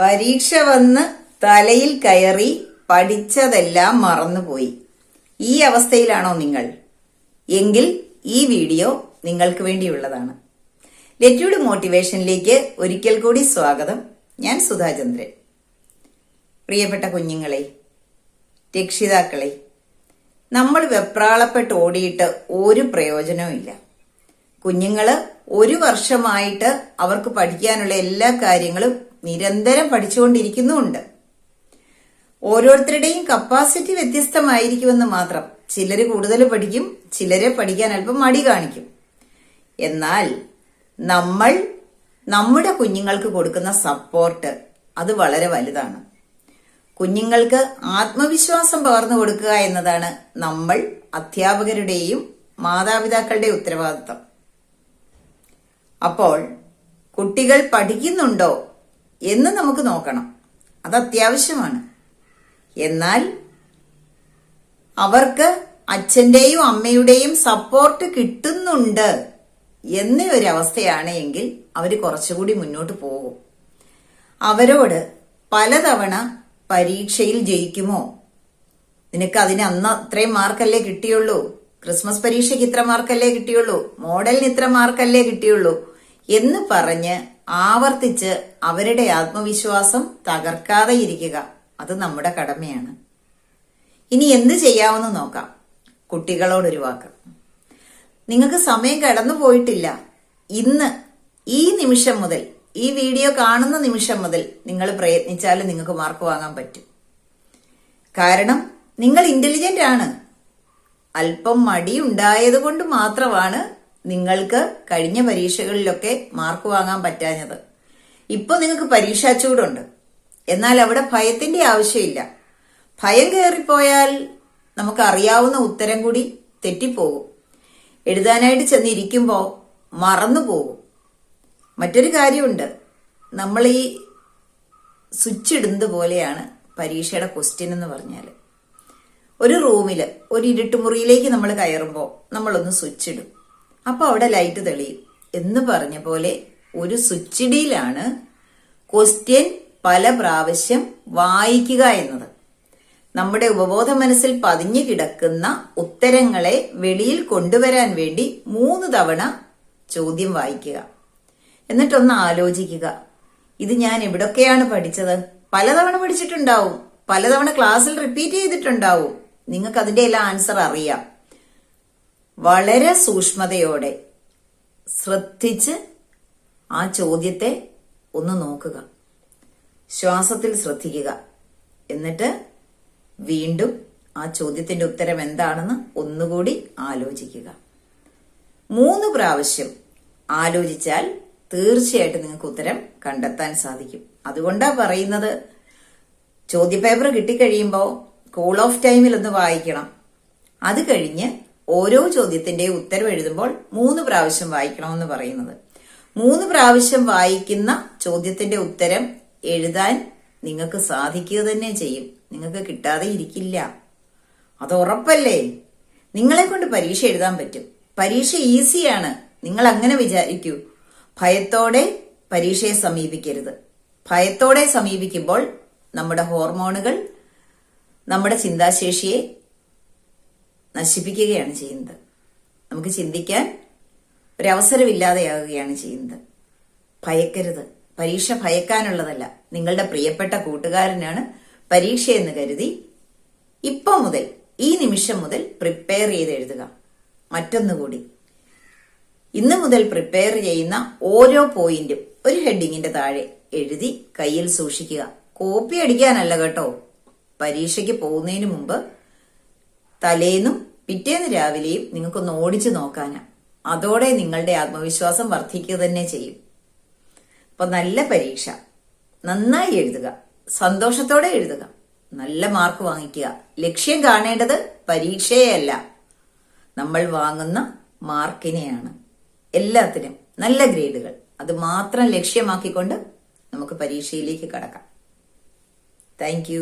പരീക്ഷ വന്ന് തലയിൽ കയറി പഠിച്ചതെല്ലാം മറന്നുപോയി. ഈ അവസ്ഥയിലാണോ നിങ്ങൾ? എങ്കിൽ ഈ വീഡിയോ നിങ്ങൾക്ക് വേണ്ടിയുള്ളതാണ്. ലെറ്റ്യൂഡ് മോട്ടിവേഷനിലേക്ക് ഒരിക്കൽ കൂടി സ്വാഗതം. ഞാൻ സുധാചന്ദ്രൻ പ്രിയപ്പെട്ട കുഞ്ഞുങ്ങളെ രക്ഷിതാക്കളെ നമ്മൾ വെപ്രാളപ്പെട്ട് ഓടിയിട്ട് ഒരു പ്രയോജനവുമില്ല കുഞ്ഞുങ്ങൾ ഒരു വർഷമായിട്ട് അവർക്ക് പഠിക്കാനുള്ള എല്ലാ കാര്യങ്ങളും നിരന്തരം പഠിച്ചുകൊണ്ടിരിക്കുന്നുമുണ്ട്. ഓരോരുത്തരുടെയും കപ്പാസിറ്റി വ്യത്യസ്തമായിരിക്കുമെന്ന് മാത്രം ചിലര് കൂടുതൽ പഠിക്കും ചിലരെ പഠിക്കാൻ അല്പം മടി കാണിക്കും. എന്നാൽ നമ്മൾ നമ്മുടെ കുഞ്ഞുങ്ങൾക്ക് കൊടുക്കുന്ന സപ്പോർട്ട് അത് വളരെ വലുതാണ്. കുഞ്ഞുങ്ങൾക്ക് ആത്മവിശ്വാസം പകർന്നു കൊടുക്കുക എന്നതാണ് നമ്മൾ അധ്യാപകരുടെയും മാതാപിതാക്കളുടെയും ഉത്തരവാദിത്തം. അപ്പോൾ കുട്ടികൾ പഠിക്കുന്നുണ്ടോ എന്ന് നമുക്ക് നോക്കണം. അത് അത്യാവശ്യമാണ്. എന്നാൽ അവർക്ക് അച്ഛന്റെയും അമ്മയുടെയും സപ്പോർട്ട് കിട്ടുന്നുണ്ട് എന്ന ഒരു അവസ്ഥയാണ് എങ്കിൽ അവർ കുറച്ചുകൂടി മുന്നോട്ട് പോകും. അവരോട് പലതവണ പരീക്ഷയിൽ ജയിക്കുമോ? നിനക്ക് അതിന് അന്ന് അത്രയും മാർക്കല്ലേ കിട്ടിയുള്ളൂ. ക്രിസ്മസ് പരീക്ഷയ്ക്ക് ഇത്ര മാർക്കല്ലേ കിട്ടിയുള്ളൂ. മോഡലിന് ഇത്ര മാർക്കല്ലേ കിട്ടിയുള്ളൂ എന്ന് പറഞ്ഞ് ആവർത്തിച്ച് അവരുടെ ആത്മവിശ്വാസം തകർക്കാതെ ഇരിക്കുക. അത് നമ്മുടെ കടമയാണ്. ഇനി എന്ത് ചെയ്യാമെന്ന് നോക്കാം. കുട്ടികളോടൊരു വാക്ക്. നിങ്ങൾക്ക് സമയം കടന്നു പോയിട്ടില്ല. ഇന്ന് ഈ നിമിഷം മുതൽ ഈ വീഡിയോ കാണുന്ന നിമിഷം മുതൽ നിങ്ങൾ പ്രയത്നിച്ചാൽ നിങ്ങൾക്ക് മാർക്ക് വാങ്ങാൻ പറ്റും. കാരണം നിങ്ങൾ ഇന്റലിജന്റ് ആണ്. അല്പം മടി ഉണ്ടായത് കൊണ്ട് മാത്രമാണ് നിങ്ങൾക്ക് കഴിഞ്ഞ പരീക്ഷകളിലൊക്കെ മാർക്ക് വാങ്ങാൻ പറ്റാഞ്ഞത്. ഇപ്പൊ നിങ്ങൾക്ക് പരീക്ഷാ ചൂടുണ്ട്. എന്നാൽ അവിടെ ഭയത്തിന്റെ ആവശ്യമില്ല. ഭയം കയറിപ്പോയാൽ നമുക്ക് അറിയാവുന്ന ഉത്തരം കൂടി തെറ്റിപ്പോകും. എഴുതാനായിട്ട് ചെന്നിരിക്കുമ്പോൾ മറന്നു പോകും മറ്റൊരു കാര്യമുണ്ട്. നമ്മൾ ഈ സ്വിച്ച് ഇടുന്നത് പോലെയാണ് പരീക്ഷയുടെ ക്വസ്റ്റ്യൻ എന്ന് പറഞ്ഞാൽ. ഒരു റൂമിൽ ഒരു ഇരുട്ടുമുറിയിലേക്ക് നമ്മൾ കയറുമ്പോൾ നമ്മളൊന്ന് സ്വിച്ച് ഇടും. അപ്പോൾ അവിടെ ലൈറ്റ് തെളിയും. എന്ന് പറഞ്ഞ പോലെ ഒരു സ്വിച്ചിടിയിലാണ് ക്വസ്റ്റ്യൻ പല പ്രാവശ്യം വായിക്കുക എന്നത്. നമ്മുടെ ഉപബോധ മനസ്സിൽ പതിഞ്ഞു കിടക്കുന്ന ഉത്തരങ്ങളെ വെളിയിൽ കൊണ്ടുവരാൻ വേണ്ടി മൂന്ന് തവണ ചോദ്യം വായിക്കുക. എന്നിട്ടൊന്ന് ആലോചിക്കുക. ഇത് ഞാൻ എവിടൊക്കെയാണ് പഠിച്ചത്? പലതവണ പഠിച്ചിട്ടുണ്ടാവും. പലതവണ ക്ലാസ്സിൽ റിപ്പീറ്റ് ചെയ്തിട്ടുണ്ടാവും. നിങ്ങൾക്ക് അതിന്റെ എല്ലാം ആൻസർ അറിയാം. വളരെ സൂക്ഷ്മതയോടെ ശ്രദ്ധിച്ച് ആ ചോദ്യത്തെ ഒന്ന് നോക്കുക. ശ്വാസത്തിൽ ശ്രദ്ധിക്കുക. എന്നിട്ട് വീണ്ടും ആ ചോദ്യത്തിന്റെ ഉത്തരം എന്താണെന്ന് ഒന്നുകൂടി ആലോചിക്കുക. മൂന്ന് പ്രാവശ്യം ആലോചിച്ചാൽ തീർച്ചയായിട്ടും നിങ്ങൾക്ക് ഉത്തരം കണ്ടെത്താൻ സാധിക്കും. അതുകൊണ്ടാ പറയുന്നത്. ചോദ്യപേപ്പർ കിട്ടിക്കഴിയുമ്പോൾ കോൾ ഓഫ് ടൈമിൽ ഒന്ന് വായിക്കണം. അത് കഴിഞ്ഞ് ഓരോ ചോദ്യത്തിന്റെ ഉത്തരം എഴുതുമ്പോൾ മൂന്ന് പ്രാവശ്യം വായിക്കണമെന്ന് പറയുന്നത്. മൂന്ന് പ്രാവശ്യം വായിക്കുന്ന ചോദ്യത്തിന്റെ ഉത്തരം എഴുതാൻ നിങ്ങൾക്ക് സാധിക്കുക തന്നെ ചെയ്യും. നിങ്ങൾക്ക് കിട്ടാതെ ഇരിക്കില്ല. അത് ഉറപ്പല്ലേ? നിങ്ങളെ കൊണ്ട് പരീക്ഷ എഴുതാൻ പറ്റും. പരീക്ഷ ഈസിയാണ്. നിങ്ങൾ അങ്ങനെ വിചാരിക്കൂ. ഭയത്തോടെ പരീക്ഷയെ സമീപിക്കരുത്. ഭയത്തോടെ സമീപിക്കുമ്പോൾ നമ്മുടെ ഹോർമോണുകൾ നമ്മുടെ ചിന്താശേഷിയെ നശിപ്പിക്കുകയാണ് ചെയ്യുന്നത്. നമുക്ക് ചിന്തിക്കാൻ ഒരവസരമില്ലാതെയാകുകയാണ് ചെയ്യുന്നത്. ഭയക്കരുത്. പരീക്ഷ ഭയക്കാനുള്ളതല്ല. നിങ്ങളുടെ പ്രിയപ്പെട്ട കൂട്ടുകാരനാണ് പരീക്ഷ എന്ന് കരുതി ഇപ്പം മുതൽ ഈ നിമിഷം മുതൽ പ്രിപ്പയർ ചെയ്ത് എഴുതുക. മറ്റൊന്നുകൂടി ഇന്ന് മുതൽ പ്രിപ്പയർ ചെയ്യുന്ന ഓരോ പോയിന്റും ഒരു ഹെഡിങ്ങിന്റെ താഴെ എഴുതി കയ്യിൽ സൂക്ഷിക്കുക. കോപ്പി അടിക്കാനല്ല കേട്ടോ. പരീക്ഷയ്ക്ക് പോകുന്നതിന് മുമ്പ് തലേന്നും പിറ്റേന്ന് രാവിലെയും നിങ്ങൾക്കൊന്ന് ഓടിച്ചു നോക്കാനാ. അതോടെ നിങ്ങളുടെ ആത്മവിശ്വാസം വർദ്ധിക്കുക തന്നെ ചെയ്യും. അപ്പൊ നല്ല പരീക്ഷ. നന്നായി എഴുതുക. സന്തോഷത്തോടെ എഴുതുക. നല്ല മാർക്ക് വാങ്ങിക്കുക. ലക്ഷ്യം കാണേണ്ടത് പരീക്ഷയല്ല. നമ്മൾ വാങ്ങുന്ന മാർക്കിനെയാണ്. എല്ലാത്തിനും നല്ല ഗ്രേഡുകൾ. അത് മാത്രം ലക്ഷ്യമാക്കിക്കൊണ്ട് നമുക്ക് പരീക്ഷയിലേക്ക് കടക്കാം. താങ്ക്